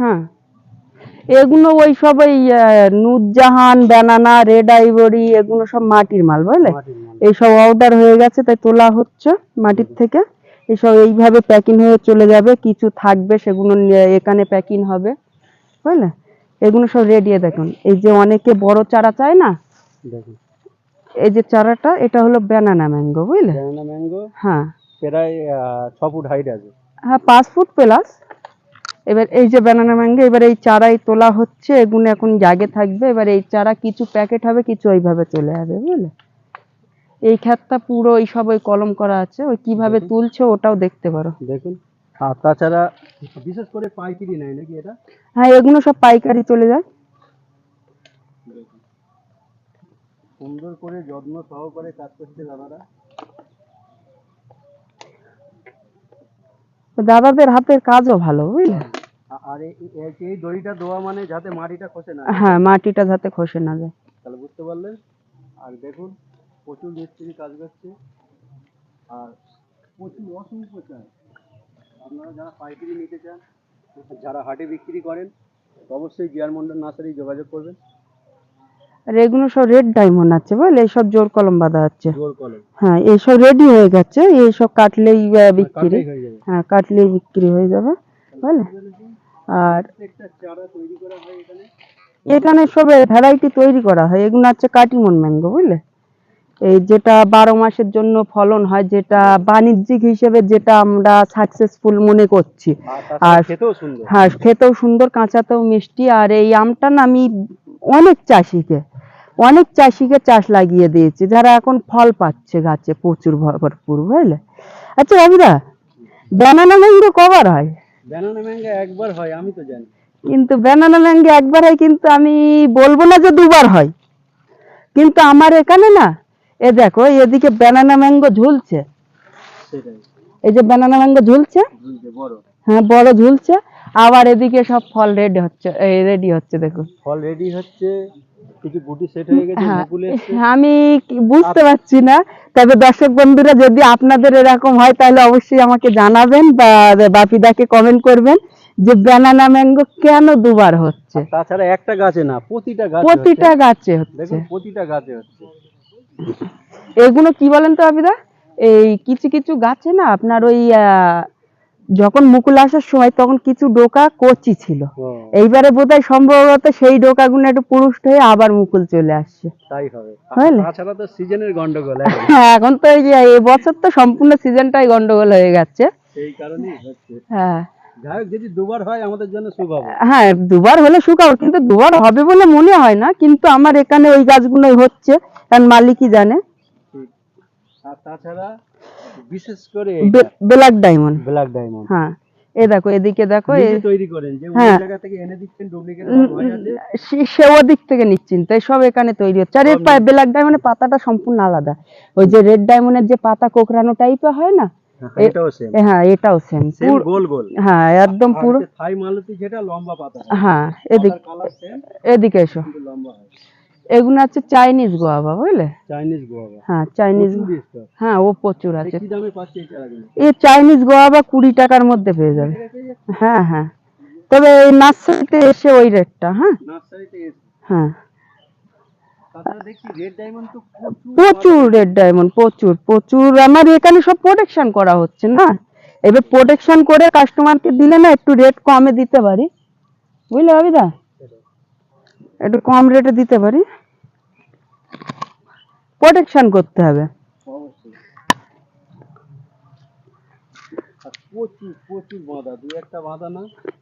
হ্যাঁ। এগুলো ওই সব ওই নুরজাহান ব্যানানা রেড আইভরি এগুলো সব মাটির মাল বুঝলে। এইসব অর্ডার হয়ে গেছে তাই তোলা হচ্ছে মাটির থেকে। এইসব এইভাবে প্যাকিং হয়ে চলে যাবে কিছু থাকবে সেগুলো নিয়ে এখানে প্যাকিং হবে বুঝলে? এগুলো সব রেডি দেখুন। এই যে অনেকে বড় চারা চায় না? দেখুন। এই যে চারাটা এটা হলো ব্যানানা ম্যাঙ্গো বুঝলে? ব্যানানা ম্যাঙ্গো হ্যাঁ। প্রায় ছ ফুট হাইট আছে। হ্যাঁ পাঁচ ফুট প্লাস এবার এই যে ব্যানানা ম্যাঙ্গো এবার এই চারাই তোলা হচ্ছে এগুলো এখন জাগে থাকবে। এবার এই চারা কিছু প্যাকেট হবে কিছু ওইভাবে চলে যাবে বুঝলে? এই ক্ষেতটা পুরো ওই সব ওই কলম করা আছে ওই কীভাবে তুলছে ওটাও দেখতে পারো। দেখুন আর তাছাড়া বিশেষ করে পাইকারি নেয় নাকি এটা? হ্যাঁ এগুলো সব পাইকারি চলে যায়। সুন্দর করে যত্ন সহকারে কাজ করছে দাদারা। দাদাদের হাতের কাজও ভালো বুঝলে? আর এই- দড়িটা দেওয়া মানে যাতে মাটিটা খসে না হ্যাঁ মাটিটা যাতে খসে না যায়। তাহলে বুঝতে পারলেন? আর দেখুন প্রচুর মিস্ত্রি কাজ করছে। আর প্রচুর অসংখ্য চাই আপনারা যারা পাইকারি নিতে চান যারা হাটে বিক্রি করেন অবশ্যই গিয়ার মন্ডল নার্সারি যোগাযোগ করবেন। আর এগুলো সব রেড ডায়মন্ড আছে বুঝলে? এইসব জোর কলম বাঁধা আছে। হ্যাঁ এইসব রেডি হয়ে গেছে এইসব কাটলেই বিক্রি। কাটলেই হয়ে হ্যাঁ কাটলেই বিক্রি হয়ে যাবে বুঝলে? আর হয় এখানে। সব ভ্যারাইটি তৈরি করা হয়। এগুলো হচ্ছে কাটিমন ম্যাঙ্গো বুঝলে? এই যেটা বারো মাসের জন্য ফলন হয় যেটা বাণিজ্যিক হিসেবে যেটা আমরা সাকসেসফুল মনে করছি। আর হ্যাঁ খেতেও সুন্দর কাঁচাতেও মিষ্টি। আর এই আমটা না আমি অনেক চাষিকে অনেক চাষিকে চাষ লাগিয়ে দিয়েছে যারা এখন ফল পাচ্ছে গাছে প্রচুর ভর- ভরপুর বুঝলে? আচ্ছা রবিদা ব্যানানা ম্যাঙ্গো কবার হয়? ব্যানানা ম্যাঙ্গো একবার হয় আমি তো জানি। কিন্তু ব্যানানা ম্যাঙ্গো একবার হয় কিন্তু আমি বলব না যে দুবার হয়। কিন্তু আমার এখানে না এ দেখো এদিকে ব্যানানা ম্যাঙ্গো ঝুলছে। এই যে ব্যানানা ম্যাঙ্গো ঝুলছে হ্যাঁ বড় ঝুলছে আবার এদিকে সব ফল রেডি হচ্ছে রেডি হচ্ছে দেখুন। ফল রেডি হচ্ছে হয়ে আমি বুঝতে পারছি না। তবে দর্শক বন্ধুরা যদি আপনাদের এরকম হয় তাহলে অবশ্যই আমাকে জানাবেন বা বাপিদাকে কমেন্ট করবেন যে ব্যানানা ম্যাঙ্গো কেন দুবার হচ্ছে। তাছাড়া একটা গাছে না প্রতিটা গাছে প্রতিটা গাছে হচ্ছে। প্রতিটা গাছে হচ্ছে। এগুলো কি বলেন তো আবিদা? এই কিছু কিছু গাছে না আপনার ওই আহ, যখন মুকুল আসার সময় তখন কিছু ডোকা কচি ছিল। এইবারে বোধহয় সম্ভবত সেই ডোকাগুলো একটু পুরুষ্ট হয়ে আবার মুকুল চলে আসছে। তাই হবে। তাছাড়া তো সিজনের গন্ডগোল এখন। হ্যাঁ তো এই যে এবছর তো সম্পূর্ণ সিজনটাই গন্ডগোল হয়ে গেছে। সেই কারণেই হচ্ছে। হ্যাঁ। যদি দুবার হয় আমাদের জন্য হ্যাঁ দুবার হলে শুকাবো কিন্তু দুবার হবে বলে মনে হয় না কিন্তু আমার এখানে ওই গাছগুলোই হচ্ছে কারণ মালিকই জানে। আর তাছাড়া বিশেষ করে ব্ল্যাক ডায়মন্ড। Black diamond. হ্যাঁ এ দেখো এদিকে দেখো তৈরি করেন যে ওই হ্যাঁ। জায়গা থেকে এনে দিচ্ছেন ডুপ্লিকেট উম, ভয় আছে সে- ওদিক থেকে এই সব এখানে তৈরি হচ্ছে। আর এর ব্ল্যাক ডায়মন্ডের পাতাটা সম্পূর্ণ আলাদা। ওই যে রেড ডায়মন্ডের যে পাতা কোকড়ানো টাইপের হয় না? হ্যাঁ, এটাও সেম হ্যাঁ এটাও সেম গোল গোল। হ্যাঁ একদম পুরো থাই মালতি যেটা লম্বা পাতা। হ্যাঁ এদিক এদিকে এসো। হয় এগুলো হচ্ছে চাইনিজ গোয়াবা বুঝলে? চাইনিজ গোয়াবা হ্যাঁ চাইনিজ হ্যাঁ ও প্রচুর আছে। কি দামে পাচ্ছে এই চাইনিজ গোয়াবা কুড়ি টাকার মধ্যে পেয়ে যাবে। হ্যাঁ হ্যাঁ। তবে এই নার্সারিতে এসে ওই রেটটা হ্যাঁ? নার্সারিতে হ্যাঁ। প্রচুর রেড ডায়মন্ড প্রচুর প্রচুর। আমার এখানে সব প্রোটেকশন করা হচ্ছে না? এবার প্রোটেকশন করে কাস্টমারকে দিলে না একটু রেট কমে দিতে পারি। বুঝলে অবিদা একটু কম রেটে দিতে পারি? প্রোটেকশন করতে হবে।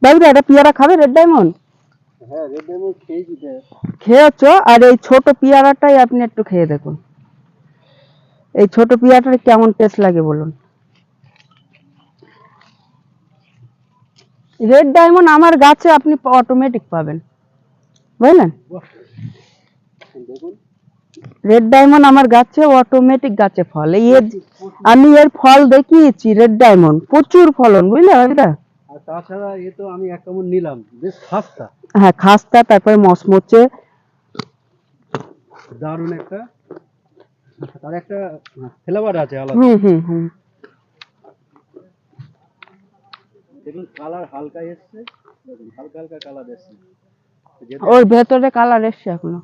বাবুরা এটা পেয়ারা খাবে রেড ডায়মন্ড হ্যাঁ ডায়মন্ড। খেয়েছো আর এই ছোট পেয়ারাটাই আপনি একটু খেয়ে দেখুন। এই ছোট পেয়ারাটার কেমন টেস্ট লাগে বলুন। রেড ডায়মন্ড আমার গাছে আপনি অটোমেটিক পাবেন। বুঝলেন রেড ডায়মন্ড আমার গাছে অটোমেটিক গাছে ফল। এই এর আমি এর ফল দেখিয়েছি রেড ডায়মন্ড প্রচুর ফলন বুঝলে আর তাছাড়া এ তো আমি এক কেমন নিলাম বেশ খাস্তা। হ্যাঁ খাস্তা তারপরে মচমচে। দারুণ একটা। তার একটা ফ্লেভার আছে আলাদা। হুম হুম হুম। দেখুন কালার হালকা এসছে হালকা হালকা কালার এসছে। ওর ভেতরে কালার এসছে এখনও।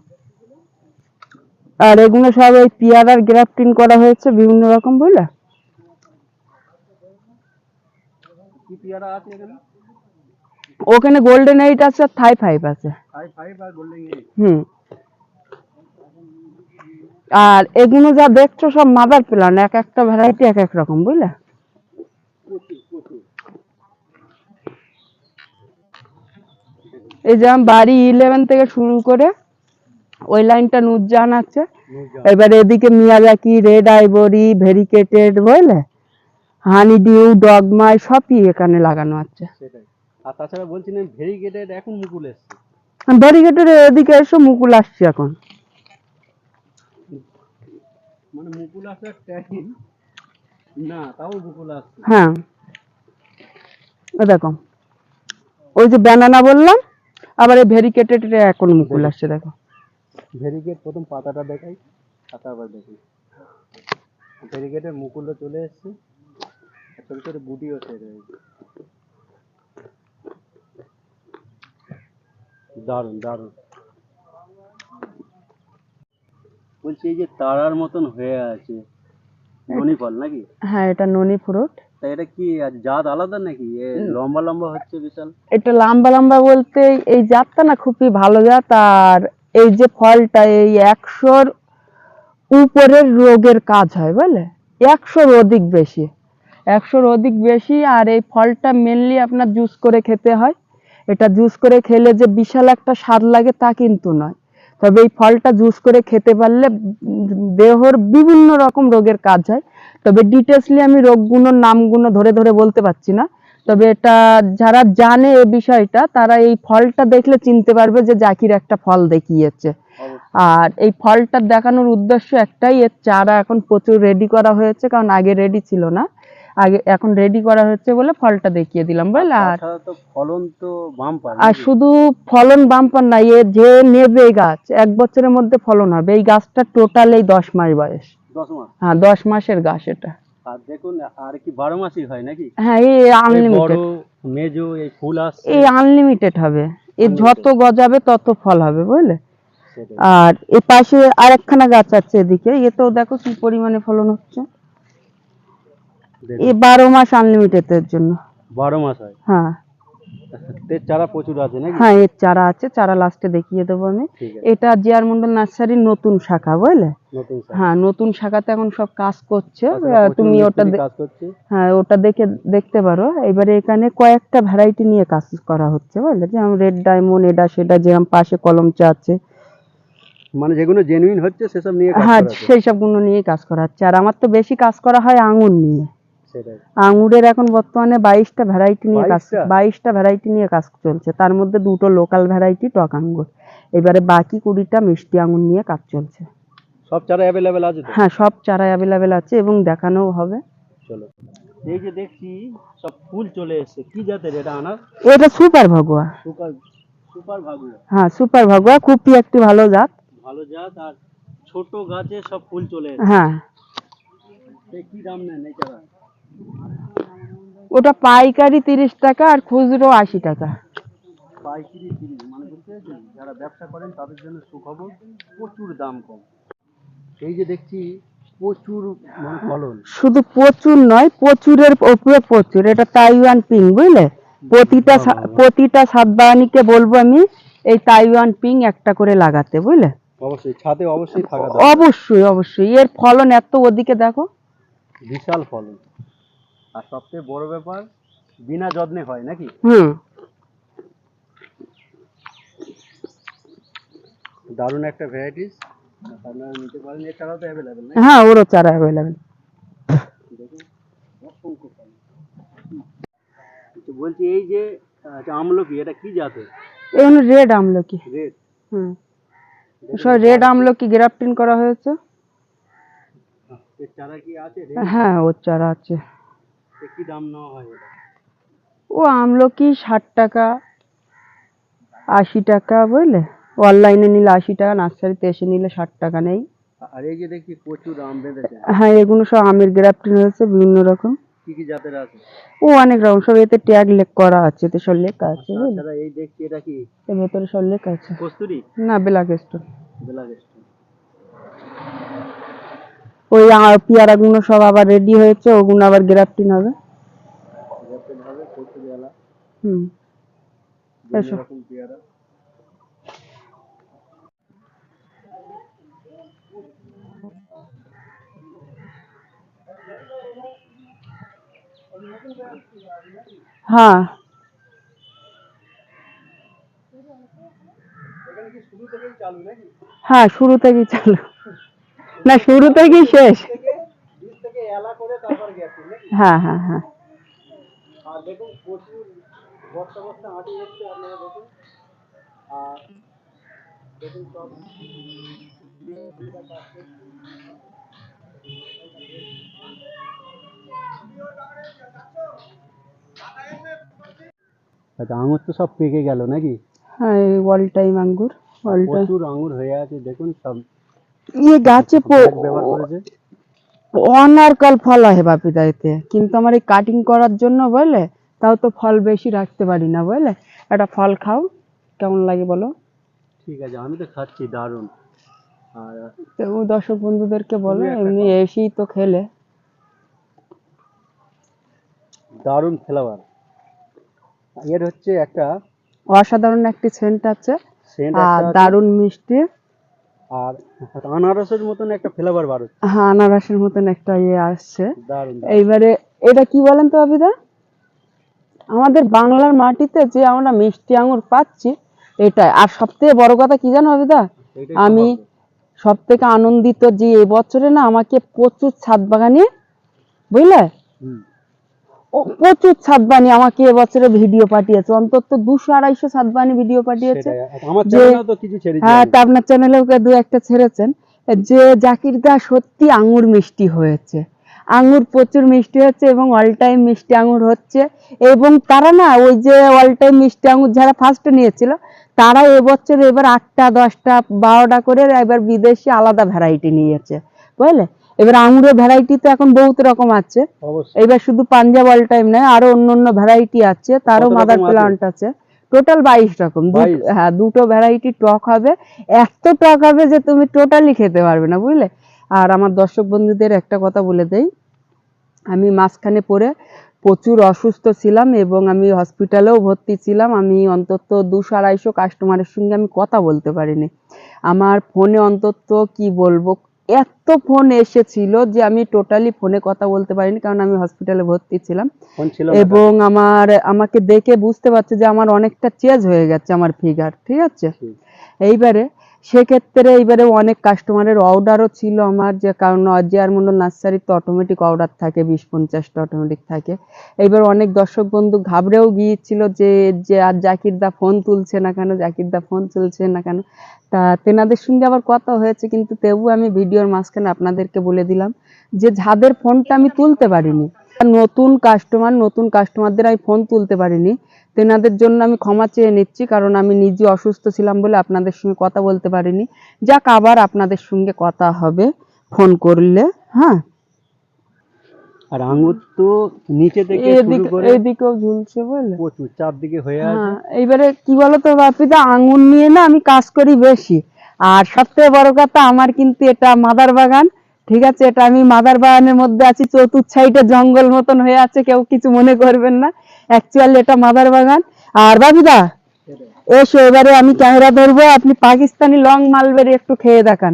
আর এগুলো সব ওই পিয়ারার গ্রাফটিং করা হয়েছে বিভিন্ন রকম বুঝলে? ওখানে গোল্ডেন এইট আছে আর থাই ফাইভ আছে। হুম। আর এগুলো যা দেখছ সব মাদার প্লান এক একটা ভ্যারাইটি এক এক রকম বুঝলে প্রচুর প্রচুর এই যেমন বাড়ি ইলেভেন থেকে শুরু করে ওই লাইনটা নুরজাহান আছে। এবার এদিকে মিয়াজাকি রেড আইবরি ভেরিকেটেড বুঝলে? হানি ডিউ ডগমাই সবই এখানে লাগানো আছে। আর তাছাড়া বলছিলেন ভেরিগেটেড এখন মুকুল এসছে। ভেরিকেটেড এদিকে এসে মুকুল আসছে এখন। মানে মুকুল আসার টাইম না তাও মুকুল আসছে। হ্যাঁ। দেখো ওই যে ব্যানানা বললাম আবার এই ভেরিকেটেড এখন মুকুল আসছে দেখো। ভেরিকেট প্রথম পাতাটা দেখাই পাতা আবার দেখি ভেরিগেটের মুকুলও চলে এসছে ছোট ছোট বুটিও সেট হয়েছে দারুণ দারুণ। বলছি এই যে তারার মতন হয়ে আছে ননি ফল নাকি? হ্যাঁ এটা ননি ফ্রুট তা এটা কি জাত আলাদা নাকি? লম্বা লম্বা হচ্ছে বিশাল। এটা লম্বা লম্বা বলতে এই জাতটা না খুবই ভালো জাত আর এই যে ফলটা এই একশোর উপরের রোগের কাজ হয় বুঝলে? একশোর অধিক বেশি। একশোর অধিক বেশি আর এই ফলটা মেনলি আপনার জুস করে খেতে হয়। এটা জুস করে খেলে যে বিশাল একটা স্বাদ লাগে তা কিন্তু নয়। তবে এই ফলটা জুস করে খেতে পারলে দেহর বিভিন্ন রকম রোগের কাজ হয়। তবে ডিটেলসলি আমি রোগগুলোর নামগুলো ধরে ধরে বলতে পারছি না। তবে এটা যারা জানে এই বিষয়টা তারা এই ফলটা দেখলে চিনতে পারবে যে জাকির একটা ফল দেখিয়েছে। আর এই ফলটা দেখানোর উদ্দেশ্য একটাই এর চারা এখন প্রচুর রেডি করা হয়েছে কারণ আগে রেডি ছিল না। আগে এখন রেডি করা হচ্ছে বলে ফলটা দেখিয়ে দিলাম বুঝলে? আর ফলন তো বাম্পার আর শুধু ফলন বাম্পার না এ যে নেবে গাছ এক বছরের মধ্যে ফলন হবে। এই গাছটা টোটাল এই দশ মাস বয়স। দশ মাস? হ্যাঁ দশ মাসের গাছ এটা। আর দেখুন আর কি বারো মাসই হয় নাকি? হ্যাঁ এই এই আনলিমিটেড মেজো এই ফুল আসছে। এই আনলিমিটেড হবে। এ যত গজাবে তত ফল হবে বুঝলে? আর এ পাশে আরেকখানা গাছ আছে এদিকে। এতেও দেখো কি পরিমাণে ফলন হচ্ছে। দেখুন, এ বারো মাস আনলিমিটেডের জন্য। বারো মাস হয়? হ্যাঁ। তের চারা প্রচুর আছে নাকি? হ্যাঁ এর চারা আছে চারা লাস্টে দেখিয়ে দেবো আমি। এটা জিয়ার মন্ডল নার্সারির নতুন শাখা বুঝলে? হ্যাঁ নতুন শাখাতে এখন সব কাজ করছে। প্রচুর তুমি ওটা হ্যাঁ ওটা দেখে দেখতে পারো। এবারে এখানে কয়েকটা ভ্যারাইটি নিয়ে কাজ করা হচ্ছে বুঝলে? যেমন রেড ডায়মন্ড এটা সেটা যেরকম পাশে কলম চা আছে। মানে যেগুলো জেনুইন হচ্ছে সেসব নিয়ে কাজ হ্যাঁ। সেই সবগুলো নিয়ে কাজ করা হচ্ছে। আর আমার তো বেশি কাজ করা হয় আঙুর নিয়ে। আঙুরের এখন বর্তমানে বাইশটা ভ্যারাইটি নিয়ে কাজ বাইশটা? ভ্যারাইটি নিয়ে কাজ চলছে। তার মধ্যে দুটো লোকাল ভ্যারাইটি টক আঙ্গুর এবারে বাকি কুড়িটা মিষ্টি আঙুর নিয়ে কাজ চলছে। সব চারা অ্যাভেলেবেল আছে হ্যাঁ সব চারা অ্যাভেলেবেল আছে এবং দেখানোও হবে। চলো। এই যে দেখছি সব ফুল চলে এসেছে। কি জাতের এটা আনার? এটা সুপার ভগুয়া। সুপার সুপার ভাগুয়া। হ্যাঁ সুপার ভগুয়া খুবই একটি ভালো জাত। ভালো জাত আর ছোট গাছে সব ফুল চলে এসেছে। হ্যাঁ। কি দাম নেন এই চারা? ওটা পাইকারি তিরিশ টাকা আর খুচরো আশি টাকা। পাইকারি তিরিশ মানে যারা ব্যবসা করেন তাদের জন্য সুখবর প্রচুর দাম কম। এই যে দেখছি প্রচুর মানে ফলন। শুধু প্রচুর নয় প্রচুরের ওপরে প্রচুর। এটা তাইওয়ান পিং বুঝলে? প্রতিটা প্রতিটা সাতবাহানিকে বলব আমি এই তাইওয়ান পিং একটা করে লাগাতে বুঝলে? অবশ্যই ছাদে অবশ্যই থাকা অবশ্যই অবশ্যই। এর ফলন এত ওদিকে দেখো। বিশাল ফলন। আর সবচেয়ে বড় ব্যাপার বিনা যত্নে হয় নাকি? হুম। দারুণ একটা ভ্যারাইটিস আপনারা নিতে পারেন এছাড়াও তো অ্যাভেলেবেল হ্যাঁ ওরও চারা অ্যাভেলেবেল বলছি এই যে আচ্ছা, আমলকি এটা কি জাতের? এগুলো রেড আমলকি। রেড হুম। সব রেড আমলকি গ্রাফটিং করা হয়েছে। এর চারা কি আছে? হ্যাঁ ওর চারা আছে। কি দাম নেওয়া হয় ও আমলকি ষাট টাকা আশি টাকা বুঝলে? অনলাইনে নিলে আশি টাকা নার্সারিতে এসে নিলে ষাট টাকা নেই। আর এই যে দেখছি প্রচুর আম বেঁধেছে। হ্যাঁ এগুলো সব আমের গ্রাফটিং হয়েছে বিভিন্ন রকম। কি কি জাতের আছে? ও অনেক রকম সব এতে ট্যাগ লেখ করা আছে এতে সব লেখা আছে বুঝলে? এই দেখছি এটা কি? এর ভেতরে সব লেখা আছে। কস্তুরি? না ব্ল্যাক স্টোন ওই পেয়ারাগুলো সব আবার রেডি হয়েছে, ওগুলো আবার গ্রাফটিং হবে। হুম। এসো। হ্যাঁ। হ্যাঁ শুরু থেকেই চালু। না শুরু থেকেই শেষ। থেকে বীজ থেকে এলা করে তারপর গেছে নাকি হ্যাঁ হ্যাঁ হ্যাঁ। আর দেখুন প্রচুর বস্তা বস্তা আটি এসছে আপনারা দেখুন। আর দেখুন সব। আচ্ছা আঙুর তো সব পেকে গেল নাকি? হ্যাঁ এই অল টাইম আঙ্গুর অল টাইম প্রচুর আঙুর হয়ে আছে দেখুন সব। ইয়ে গাছে ব্যাগ অনারকাল ফল হয় বাপিদা এতে কিন্তু আমার এই কাটিং করার জন্য বুঝলে তাও তো ফল বেশি রাখতে পারি না বুঝলে একটা ফল খাও কেমন লাগে বলো? ঠিক আছে আমি তো খাচ্ছি দারুণ। আর ও দর্শক বন্ধুদেরকে বলো এমনি এসেই তো খেলে। দারুণ ফ্লেভার। এর হচ্ছে একটা অসাধারণ একটি সেন্ট আছে সেন্ট আর দারুণ মিষ্টি। আর আনারসের মতন একটা ফ্লেভার বার হচ্ছে। হ্যাঁ আনারসের মতন একটা ইয়ে আসছে। এইবারে এটা কি বলেন তো আবিদা? আমাদের বাংলার মাটিতে যে আমরা মিষ্টি আঙুর পাচ্ছি এটাই। আর সব থেকে বড় কথা কি জানো আবিদা? আমি সব থেকে আনন্দিত যে এবছরে না আমাকে প্রচুর ছাদ বাগানে বুঝলে প্রচুর ছাদ বানি আমাকে এবছরে ভিডিও পাঠিয়েছে। অন্তত দুশো আড়াইশো ছাদ বানি ভিডিও পাঠিয়েছে। ছেড়েছি হ্যাঁ তা আপনার চ্যানেলেও দু একটা ছেড়েছেন। যে জাকির দা সত্যি আঙুর মিষ্টি হয়েছে। আঙুর প্রচুর মিষ্টি হচ্ছে এবং অল টাইম মিষ্টি আঙুর হচ্ছে। এবং তারা না ওই যে অল টাইম মিষ্টি আঙুর যারা ফার্স্টে নিয়েছিল তারা এবছর এবার আটটা দশটা বারোটা করে এবার বিদেশি আলাদা ভ্যারাইটি নিয়েছে। বুঝলে? এবার আঙুরের ভ্যারাইটি তো এখন বহুত রকম আছে। এবার শুধু পাঞ্জাব অল টাইম নয় আরও অন্য অন্য ভ্যারাইটি আছে তারও মাদার প্লান্ট আছে? টোটাল বাইশ রকম। হ্যাঁ দুটো ভ্যারাইটি টক হবে। এত টক হবে যে তুমি টোটালি খেতে পারবে না বুঝলে? আর আমার দর্শক বন্ধুদের একটা কথা বলে দেই। আমি মাঝখানে পড়ে প্রচুর অসুস্থ ছিলাম এবং আমি হসপিটালেও ভর্তি ছিলাম। আমি অন্তত দুশো আড়াইশো কাস্টমারের সঙ্গে আমি কথা বলতে পারিনি। আমার ফোনে অন্তত কি বলব? এত ফোন এসেছিল যে আমি টোটালি ফোনে কথা বলতে পারিনি কারণ আমি হসপিটালে ভর্তি ছিলাম। এবং আমার আমাকে দেখে বুঝতে পারছে যে আমার অনেকটা চেঞ্জ হয়ে গেছে আমার ফিগার ঠিক আছে? এইবারে সেক্ষেত্রে এইবারে অনেক কাস্টমারের অর্ডারও ছিল আমার, যে কারণ অজিয়ার মন্ডল নার্সারি তো অটোমেটিক অর্ডার থাকে বিশ পঞ্চাশটা অটোমেটিক থাকে। এইবার অনেক দর্শক বন্ধু ঘাবড়েও গিয়েছিল যে যে আর জাকির দা ফোন তুলছে না কেন, জাকির দা ফোন তুলছে না কেন। তা তেনাদের সঙ্গে আবার কথা হয়েছে, কিন্তু তবু আমি ভিডিওর মাঝখানে আপনাদেরকে বলে দিলাম যে, যাদের ফোনটা আমি তুলতে পারিনি, নতুন কাস্টমার নতুন কাস্টমারদের আমি ফোন তুলতে পারিনি তেনাদের জন্য আমি ক্ষমা চেয়ে নিচ্ছি কারণ আমি নিজে অসুস্থ ছিলাম বলে আপনাদের সঙ্গে কথা বলতে পারিনি। যাক আবার আপনাদের সঙ্গে কথা হবে ফোন করলে হ্যাঁ। আর আঙুর তো নিচে থেকে শুরু করে এদিকেও ঝুলছে বলে। প্রচুর চারদিকে হয়ে আছে। এইবারে কি বলতো বাপিদা আঙুর নিয়ে না আমি কাজ করি বেশি। আর সবথেকে বড় কথা আমার কিন্তু এটা মাদার বাগান। ঠিক আছে এটা আমি মাদার বাগানের মধ্যে আছি চতুর্থ সাইডে জঙ্গল মতন হয়ে আছে কেউ কিছু মনে করবেন না। অ্যাকচুয়ালি এটা মাদার বাগান। আর সেটাই, এসো এবারে আমি ক্যামেরা ধরবো আপনি পাকিস্তানি লং মালবেরি একটু খেয়ে দেখান।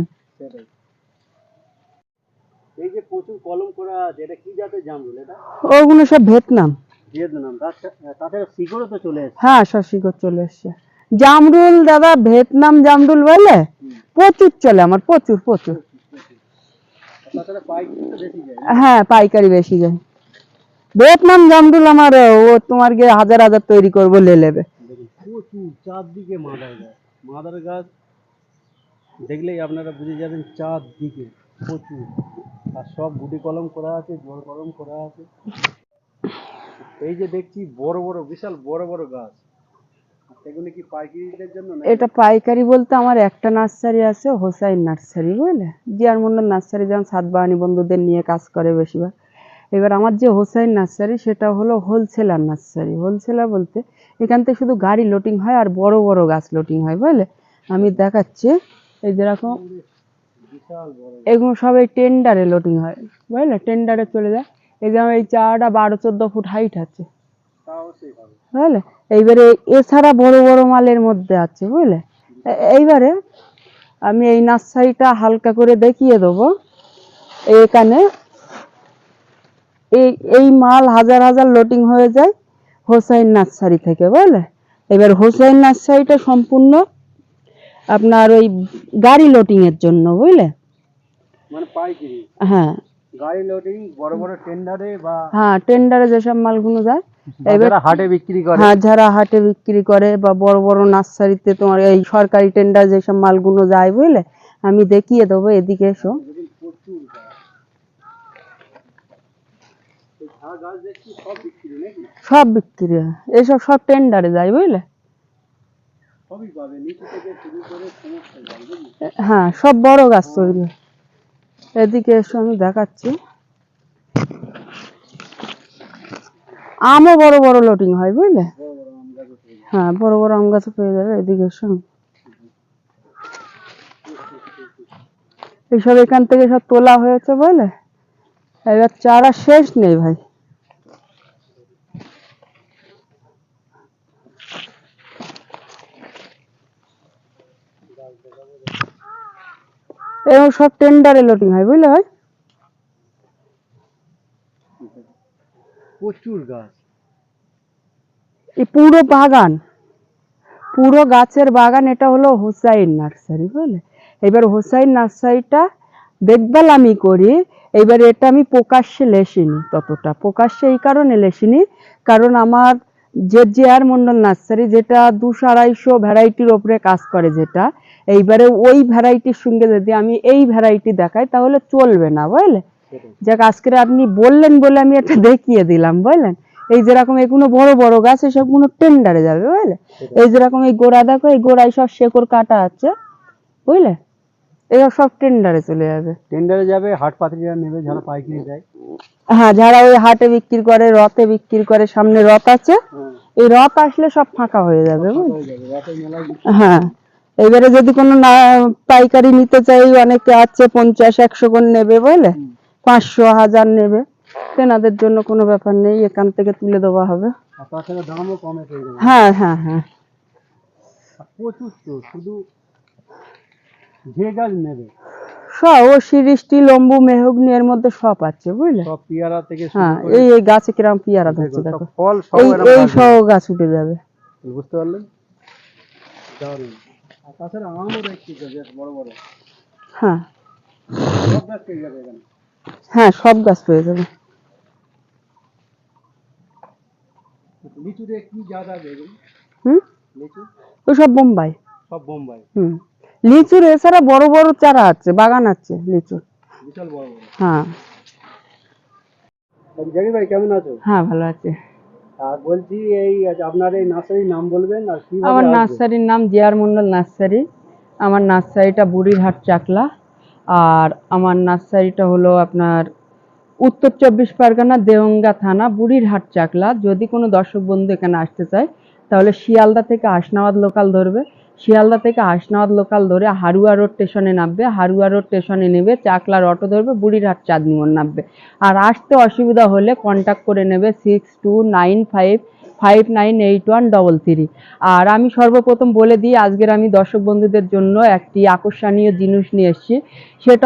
এই যে প্রচুর কলম করা আছে কি জাতের জামরুল এটা? ওগুলো সব ভিয়েতনাম। ভিয়েতনাম তাছাড়া শিকড়ও তো চলে এসছে। হ্যাঁ সব শিকড় চলে এসছে। জামরুল দাদা ভিয়েতনাম জামরুল বলে? প্রচুর চলে আমার প্রচুর প্রচুর আর তাছাড়া পাইকারি তো বেশি যায় হ্যাঁ পাইকারি বেশি যায়। ভিয়েতনাম জামরুল আমার ও তোমার গিয়ে হাজার হাজার তৈরি করব লে নেবে প্রচুর চারদিকে মাদার গাছ। মাদার গাছ দেখলেই আপনারা বুঝে যাবেন চারদিকে প্রচুর। আর সব গুটি কলম করা আছে জল কলম করা আছে। এই যে দেখছি বড় বড় বিশাল বড় বড় গাছ। সেগুলো কি পাইকারিদের জন্য না এটা পাইকারি বলতে আমার একটা নার্সারি আছে হোসাইন নার্সারি বুঝলে? জিয়ার মন্ডল নার্সারি যেমন সাতবাহানি বন্ধুদের নিয়ে কাজ করে বেশিরভাগ। এবার আমার যে হোসাইন নার্সারি সেটা হলো হোলসেলার নার্সারি। হোলসেলার বলতে এখান থেকে শুধু গাড়ি লোডিং হয় আর বড় বড় গাছ লোটিং হয় বুঝলে? আমি দেখাচ্ছি এই যেরকম এগুলো সব এই টেন্ডারে লোটিং হয় বুঝলে? টেন্ডারে চলে যায়। এই যেমন এই চারাটা বারো চোদ্দ ফুট হাইট আছে। বুঝলে? এইবারে এছাড়া বড় বড় মালের মধ্যে আছে বুঝলে? এইবারে আমি এই নার্সারিটা হালকা করে দেখিয়ে দেবো। এখানে এই এই মাল হাজার হাজার লোডিং হয়ে যায় হোসাইন নার্সারি থেকে বুঝলে? এবার হোসাইন নার্সারিটা সম্পূর্ণ আপনার ওই গাড়ি লোডিং এর জন্য বুঝলে? মানে হ্যাঁ গাড়ি লোডিং বড় বড় টেন্ডারে বা হ্যাঁ টেন্ডারে যেসব মালগুলো যায় এবার হাটে বিক্রি করে। হ্যাঁ যারা হাটে বিক্রি করে বা বড় বড় নার্সারিতে তোমার এই সরকারি টেন্ডার যেসব মালগুলো যায় বুঝলে আমি দেখিয়ে দেবো এদিকে এসো। সব বিক্রি হয় এসব সব টেন্ডারে যায় বুঝলি? হ্যাঁ সব বড় গাছ তৈরি হয়। এদিকে এসো, আমি দেখাচ্ছি। আমও বড় বড় লোডিং হয়, বুঝলে। হ্যাঁ বড় বড় আম গাছও পেয়ে যাবে, এদিকে এসো। এইসব এখান থেকে সব তোলা হয়েছে, বুঝলে? এবার চারা শেষ নেই, ভাই। এরকম সব টেন্ডারে লোডিং হয় বুঝলে ভাই? প্রচুর গাছ। এই পুরো বাগান পুরো গাছের বাগান এটা হলো হোসাইন নার্সারি বুঝলে? এবার হোসাইন নার্সারিটা দেখভাল আমি করি এবার এটা আমি প্রকাশ্যে লেসিনি ততটা। প্রকাশ্যে এই কারণে লেসিনি কারণ আমার যে যে আর মন্ডল নার্সারি যেটা দুশো আড়াইশো ভ্যারাইটির ওপরে কাজ করে যেটা এইবারে ওই ভ্যারাইটির সঙ্গে যদি আমি এই ভ্যারাইটি দেখাই তাহলে চলবে না বুঝলে? যাক আজকে আপনি বললেন বলে আমি এটা দেখিয়ে দিলাম বুঝলেন? এই যেরকম এগুলো বড় বড় গাছ এসবগুলো টেন্ডারে যাবে বুঝলে? এই যেরকম এই গোড়া দেখো এই গোড়ায় সব শেকড় কাটা আছে বুঝলে? এসব সব টেন্ডারে চলে যাবে। টেন্ডারে যাবে হাট পাত্রীরা নেবে যারা পাইকারি দেয়। হ্যাঁ যারা ওই হাটে বিক্রি করে রথে বিক্রি করে সামনে রথ আছে এই রথ আসলে সব ফাঁকা হয়ে যাবে হয়ে এবারে যদি কোনো না পাইকারি নিতে চাই অনেকে আছে পঞ্চাশ একশো করে নেবে বুঝলে পাঁচশো হাজার নেবে। তেনাদের জন্য কোনো ব্যাপার নেই এখান থেকে তুলে দেওয়া হবে। হ্যাঁ হ্যাঁ হ্যাঁ। প্রচুর তো শুধু যে নেবে। সব ও লম্বু মেহগনি এর মধ্যে সব আছে বুঝলে? সব পেয়ারা থেকে হ্যাঁ এই এই গাছে কিরম পিয়ারা ধরছে দেখো, দেখো। সব ফল সব এই গাছ সব গাছ উঠে যাবে। বুঝতে পারলেন দারুণ। আর তাছাড়া আমও দেখছি বেশ বড় বড়। হ্যাঁ। সব গাছ পেয়ে যাবে এখানে। হ্যাঁ সব গাছ পেয়ে যাবে। লিচুতে কি জাত আছে হুম? লিচু? ওই সব বোম্বাই। সব বোম্বাই। হুম। লিচুর এছাড়া বড় বড় চারা আছে বাগান আছে লিচুর। হ্যাঁ। জানি ভাই কেমন আছো? হ্যাঁ ভালো আছে। আর বলছি এই আপনার এই নার্সারির নাম বলবেন আর কি আমার নার্সারির নাম জিয়ার মন্ডল নার্সারি। আমার নার্সারিটা বুড়িরহাট চাকলা। আর আমার নার্সারিটা হলো আপনার উত্তর চব্বিশ পরগনা দেওঙ্গা থানা বুড়িরহাট চাকলা। যদি কোনো দর্শক বন্ধু এখানে আসতে চায় তাহলে শিয়ালদা থেকে হাসনাবাদ লোকাল ধরবে। শিয়ালদা থেকে হাসনাবাদ লোকাল ধরে হারুয়া রোড স্টেশনে নামবে। হারুয়া রোড স্টেশনে নেবে, চাকলার অটো ধরবে, বুড়িরহাট চাঁদনিমন নামবে। আর আসতে অসুবিধা হলে কন্ট্যাক্ট করে নেবে six two nine five five nine eight one double three আর আমি সর্বপ্রথম বলে দিই, আজকের আমি দর্শক বন্ধুদের জন্য একটি আকর্ষণীয় জিনিস নিয়ে এসেছি। সেটা